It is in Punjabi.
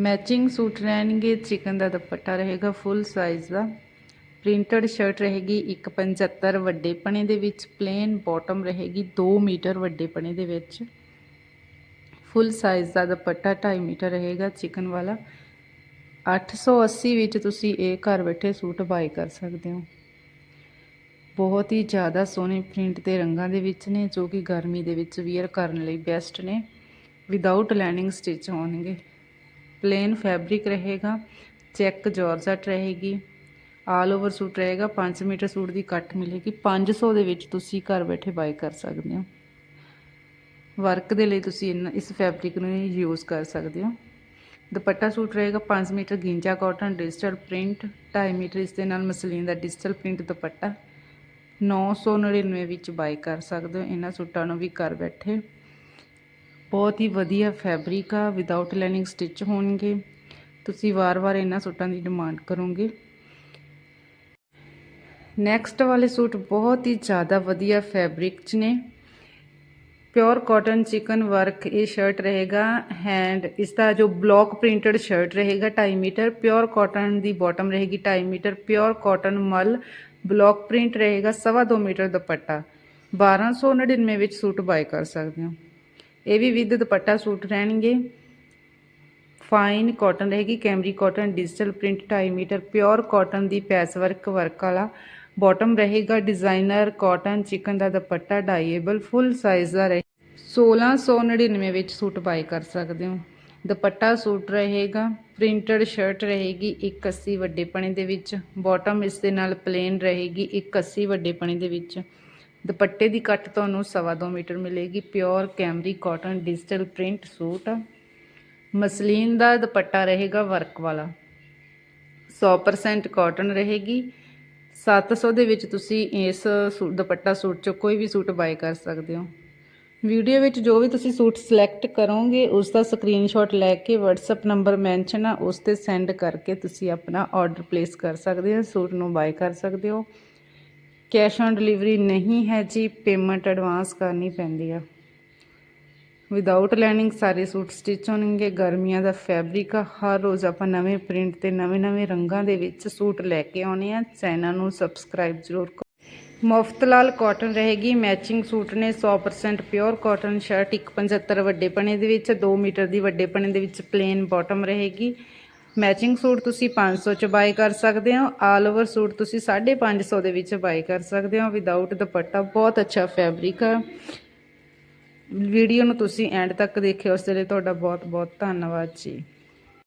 ਮੈਚਿੰਗ ਸੂਟ ਰਹਿਣਗੇ ਚਿਕਨ ਦਾ ਦੁਪੱਟਾ ਰਹੇਗਾ ਫੁੱਲ ਸਾਈਜ਼ ਦਾ। ਪ੍ਰਿੰਟਡ ਸ਼ਰਟ ਰਹੇਗੀ 175 ਵੱਡੇ ਪਣੇ ਦੇ ਵਿੱਚ ਪਲੇਨ ਬਾਟਮ ਰਹੇਗੀ 2 ਮੀਟਰ ਵੱਡੇ ਪਣੇ ਦੇ ਵਿੱਚ। ਫੁੱਲ ਸਾਈਜ਼ ਦਾ ਦੁਪੱਟਾ 2.5 ਮੀਟਰ ਰਹੇਗਾ ਚਿਕਨ ਵਾਲਾ। 880 ਵਿੱਚ ਤੁਸੀਂ ਇਹ ਘਰ ਬੈਠੇ ਸੂਟ ਬਾਈ ਕਰ ਸਕਦੇ ਹੋ। ਬਹੁਤ ਹੀ ਜ਼ਿਆਦਾ ਸੋਹਣੇ ਪ੍ਰਿੰਟ ਤੇ ਰੰਗਾਂ ਦੇ ਵਿੱਚ ਨੇ, ਜੋ ਕਿ ਗਰਮੀ ਦੇ ਵਿੱਚ ਵੀਅਰ ਕਰਨ ਲਈ ਬੈਸਟ ਨੇ। ਵਿਦਆਊਟ ਲਾਈਨਿੰਗ ਸਟਿਚ ਹੋਣਗੇ। ਪਲੇਨ ਫੈਬਰਿਕ ਰਹੇਗਾ ਚੈੱਕ ਜਾਰਜਟ ਰਹੇਗੀ ਆਲ ਓਵਰ ਸੂਟ ਰਹੇਗਾ 5 ਮੀਟਰ ਸੂਟ ਦੀ ਕੱਟ ਮਿਲੇਗੀ 500 ਦੇ ਵਿੱਚ ਤੁਸੀਂ ਘਰ ਬੈਠੇ ਬਾਈ ਕਰ ਸਕਦੇ ਹੋ। ਵਰਕ ਦੇ ਲਈ ਤੁਸੀਂ ਇਨ- ਇਸ ਫੈਬਰਿਕ ਨੂੰ ਯੂਜ਼ ਕਰ ਸਕਦੇ ਹੋ। ਦੁਪੱਟਾ ਸੂਟ ਰਹੇਗਾ 5 ਮੀਟਰ ਗਿੰਜਾ ਕਾਟਨ ਡਿਜੀਟਲ ਪ੍ਰਿੰਟ 2.5 ਮੀਟਰ ਇਸ ਦੇ ਨਾਲ ਮਸਲੀਨ ਦਾ ਡਿਜੀਟਲ ਪ੍ਰਿੰਟ ਦੁਪੱਟਾ। 999 ਵਿੱਚ ਬਾਈ ਕਰ ਸਕਦੇ ਹੋ, ਇਹਨਾਂ ਸੂਟਾਂ ਨੂੰ ਵੀ ਘਰ ਬੈਠੇ। ਬਹੁਤ ਹੀ ਵਧੀਆ ਫੈਬਰਿਕ ਆ ਵਿਦਆਊਟ ਲਾਈਨਿੰਗ ਸਟਿਚ ਹੋਣਗੇ। ਤੁਸੀਂ ਵਾਰ-ਵਾਰ ਇਹਨਾਂ ਸੂਟਾਂ ਦੀ ਡਿਮਾਂਡ ਕਰੋਗੇ। ਨੈਕਸਟ ਵਾਲੇ ਸੂਟ ਬਹੁਤ ਹੀ ਜ਼ਿਆਦਾ ਵਧੀਆ ਫੈਬਰਿਕ 'ਚ ਨੇ। ਪਿਓਰ ਕਾਟਨ ਚਿਕਨ ਵਰਕ ਇਹ ਸ਼ਰਟ ਰਹੇਗਾ ਹੈਂਡ ਇਸ ਦਾ ਜੋ ਬਲੌਕ ਪ੍ਰਿੰਟਡ ਸ਼ਰਟ ਰਹੇਗਾ 2.5 ਮੀਟਰ ਪਿਓਰ ਕਾਟਨ ਦੀ ਬਾਟਮ ਰਹੇਗੀ 2.5 ਮੀਟਰ ਪਿਓਰ ਕਾਟਨ ਮਲ ਬਲੌਕ ਪ੍ਰਿੰਟ ਰਹੇਗਾ 2.5 ਮੀਟਰ ਦੁਪੱਟਾ। 1299 ਵਿੱਚ ਸੂਟ ਬਾਈ ਕਰ ਸਕਦੇ ਹੋ। ਇਹ ਵੀ ਵਿਦ ਦੁਪੱਟਾ ਸੂਟ ਰਹਿਣਗੇ। ਫਾਈਨ ਕਾਟਨ ਰਹੇਗੀ ਕੈਮਰੀ cotton digital print 2.5 metre pure cotton ਦੀ ਪੈਚ ਵਰਕ ਵਰਕ ਵਾਲਾ। ਬਾਟਮ ਰਹੇਗਾ ਡਿਜ਼ਾਈਨਰ ਕਾਟਨ ਚਿਕਨ ਦਾ ਦੁਪੱਟਾ ਡਾਈਏਬਲ ਫੁੱਲ ਸਾਈਜ਼ ਦਾ ਰਹੇ 1699 ਵਿੱਚ ਸੂਟ ਬਾਈ ਕਰ ਸਕਦੇ ਹੋ। ਦੁਪੱਟਾ ਸੂਟ ਰਹੇਗਾ ਪ੍ਰਿੰਟਡ ਸ਼ਰਟ ਰਹੇਗੀ 180 ਵੱਡੇ ਪਣੇ ਦੇ ਵਿੱਚ। ਬਾਟਮ ਇਸ ਦੇ ਨਾਲ ਪਲੇਨ ਰਹੇਗੀ 180 ਵੱਡੇ ਪਣੇ ਦੇ ਵਿੱਚ। ਦੁਪੱਟੇ ਦੀ ਕੱਟ ਤੁਹਾਨੂੰ 2.5 ਮੀਟਰ ਮਿਲੇਗੀ। Pure cambric cotton digital print suit. Muslin ਦਾ ਦੁਪੱਟਾ ਰਹੇਗਾ ਵਰਕ ਵਾਲਾ। 100% ਕਾਟਨ ਰਹੇਗੀ। 700 ਦੇ ਵਿੱਚ ਤੁਸੀਂ ਇਸ ਸੂਟ ਦੁਪੱਟਾ ਸੂਟ ਚੋਂ ਕੋਈ ਵੀ ਸੂਟ ਬਾਈ ਕਰ ਸਕਦੇ ਹੋ। ਵੀਡੀਓ ਵਿੱਚ ਜੋ ਵੀ ਤੁਸੀਂ ਸੂਟ ਸਿਲੈਕਟ ਕਰੋਗੇ, ਉਸ ਦਾ ਸਕਰੀਨਸ਼ਾਟ ਲੈ ਕੇ WhatsApp ਨੰਬਰ ਮੈਂਸ਼ਨ ਆ, ਉਸ ਤੇ ਸੈਂਡ ਕਰਕੇ ਤੁਸੀਂ ਆਪਣਾ ਆਰਡਰ ਪਲੇਸ ਕਰ ਸਕਦੇ ਹੋ, ਸੂਟ ਨੂੰ ਬਾਈ ਕਰ ਸਕਦੇ ਹੋ। ਕੈਸ਼ ਔਨ ਡਿਲੀਵਰੀ ਨਹੀਂ ਹੈ ਜੀ, ਪੇਮੈਂਟ ਐਡਵਾਂਸ ਕਰਨੀ ਪੈਂਦੀ ਆ। ਵਿਦਆਊਟ ਲੈਨਿੰਗ ਸਾਰੇ ਸੂਟ ਸਟਿਚ ਹੋਣਗੇ, ਗਰਮੀਆਂ ਦਾ ਫੈਬਰਿਕ ਆ, ਹਰ ਰੋਜ਼ ਆਪਾਂ ਨਵੇਂ ਪ੍ਰਿੰਟ ਤੇ ਨਵੇਂ-ਨਵੇਂ ਰੰਗਾਂ ਦੇ ਵਿੱਚ ਸੂਟ ਲੈ ਕੇ ਆਉਣੇ ਆ, ਚੈਨਲ ਨੂੰ ਸਬਸਕ੍ਰਾਈਬ ਜ਼ਰੂਰ ਕਰੋ ਮੁਫਤਲਾਲ ਕਾਟਨ ਰਹੇਗੀ ਮੈਚਿੰਗ ਸੂਟ ਨੇ 100% ਪਿਓਰ ਕਾਟਨ ਸ਼ਰਟ 175 ਵੱਡੇ ਪਣੇ ਦੇ ਵਿੱਚ 2 ਮੀਟਰ ਦੀ ਵੱਡੇ ਪਣੇ ਦੇ ਵਿੱਚ ਪਲੇਨ ਬਾਟਮ ਰਹੇਗੀ। ਮੈਚਿੰਗ ਸੂਟ ਤੁਸੀਂ 500 ਚ ਬਾਈ ਕਰ ਸਕਦੇ ਹੋ। ਆਲ ਓਵਰ ਸੂਟ ਤੁਸੀਂ 550 ਦੇ ਵਿੱਚ ਬਾਈ ਕਰ ਸਕਦੇ ਹੋ। ਵਿਦਆਊਟ ਦੁਪੱਟਾ, ਬਹੁਤ ਅੱਛਾ ਫੈਬਰਿਕ ਆ। ਵੀਡੀਓ ਨੂੰ ਤੁਸੀਂ ਐਂਡ ਤੱਕ ਦੇਖਿਓ। ਉਸ ਦੇ ਲਈ ਤੁਹਾਡਾ ਬਹੁਤ ਬਹੁਤ ਧੰਨਵਾਦ ਜੀ।